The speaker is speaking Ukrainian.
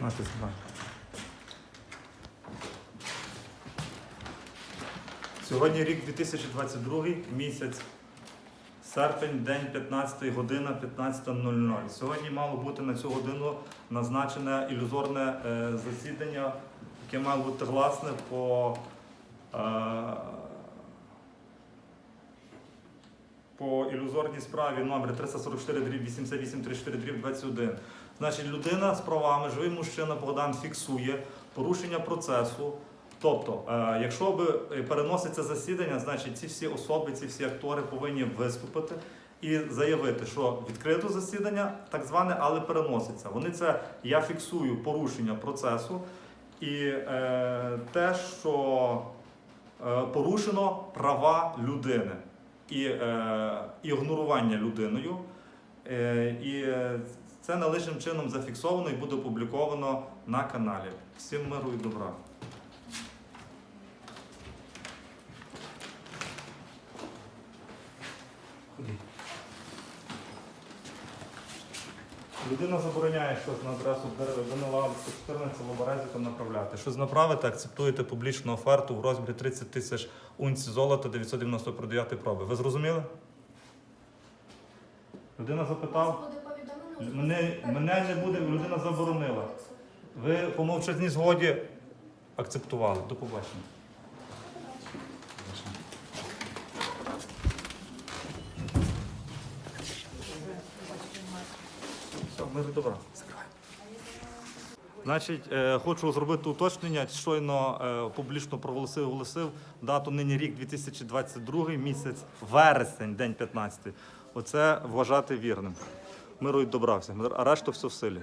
На, ти знімай. Сьогодні рік 2022, місяць, серпень, день 15 година 15.00. Сьогодні мало бути на цю годину назначене ілюзорне е, засідання, яке мало бути гласне по, е, по ілюзорній справі номер 344 дріб 8834 дріб 21. Значить, людина з правами, живий мужчина Богдан фіксує порушення процесу. Тобто, е, якщо би переноситься засідання, значить ці всі особи, ці всі актори повинні виступити і заявити, що відкрито засідання, так зване, але переноситься. Вони це я фіксую порушення процесу і е, те, що е, порушено права людини і е, ігнорування людиною. Е, і це належним чином зафіксовано і буде опубліковано на каналі. Всім миру і добра. Людина забороняє щось на адресу Данила 14 Лоберезіка направляти. Щось направити, акцептуєте публічну оферту в розмірі 30 тисяч унцій золота 999 проби. Ви зрозуміли? Людина запитав. Мене- мене не буде, людина заборонила. Ви по мовчазній згоді акцептували. До побачення. Все, мир і добра. Значить, е, хочу зробити уточнення. Щойно е, публічно проголосив, оголосив дату нині рік 2022, місяць вересень, день 15. Оце вважати вірним. Миру і добра всім. А решту все в силі.